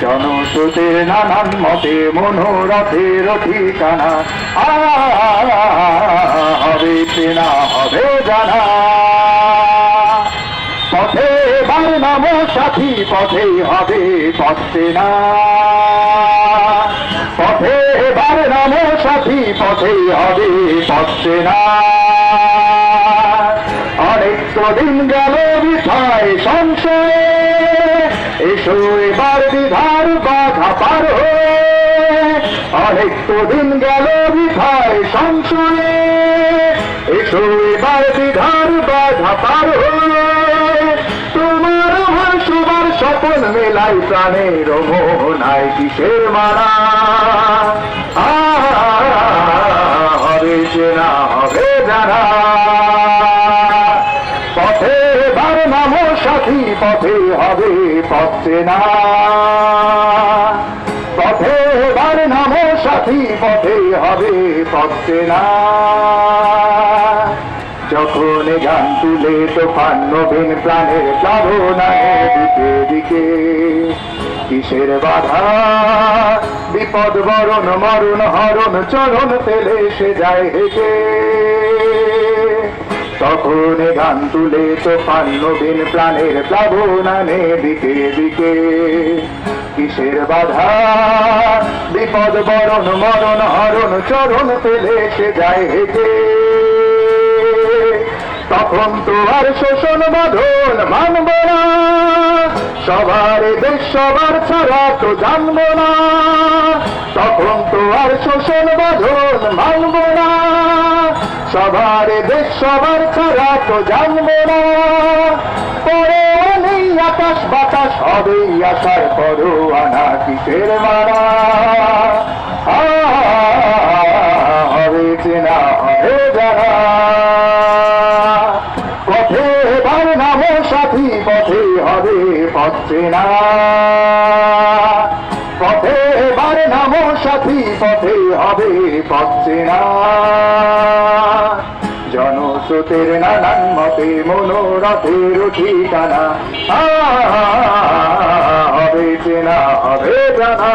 জনশ্রুতির নানান মতে মনোরথের ঠিকানা হবে চেনা হবে জানা পথে বার নাম সাথী পথে হবে পথে না পথে বার নাম সাথী পথে হবে পথে না অনেক দিন গেল এসো এবার বিধার বাধা পার হয়ে। অনেক দিন গেল বিধায় সংশয়ে। এসো এবার বিধার বাধা পার হয়ে। তোমার আমার স্বপন মেলাই প্রাণের মোহনায় কিসের মারা হবে চেনা হবে জানা পথে বার নাম সাথী, পথে পথে না পথে বার নাম সাথী, পথে হবে পথে না যখন গান তুলে তোফান নবীন প্রাণের প্লাবনায় দিকে দিকে, কিসের বাধা? বিপদ বরণ, মরণ, হরণ, চরণ, তেলে সে যায় হেঁটে। তখন গান তুলে তোফান নবীন প্রাণের প্লাবনানে দিকে দিকে। কিসের বাধা? বিপদ, বরণ, মরণ, হরণ, চরণ তেলে সে যায় হেঁটে। তখন তো আর শোষণ বাঁধন মানব না। সবার দেশ, সবার ছাড়া তো জানব না। তখন তো আর শোষণ বাঁধন মানব না। সবার দেশ সবার ছাড়া তো জানব না। পরে নেই আকাশ বাতাস হবে আসার পরও আনা কিসের মারা। হবে চেনা হবে জানা পথে বার নাম সাথী, পথে হবে পথে না পথে বার নাম সাথী, পথে হবে পথে না জনস্রোতের নানান মতে মনোরথের ঠিকানা হবে চেনা হবে জানা।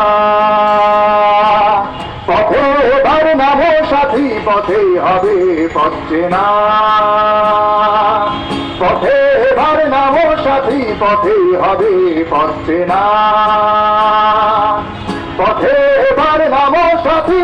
পথে বার নাম সাথী পথে হবে পথে না পথে বার নাম সাথী পথে হবে পথে না পথে বার নাম সাথী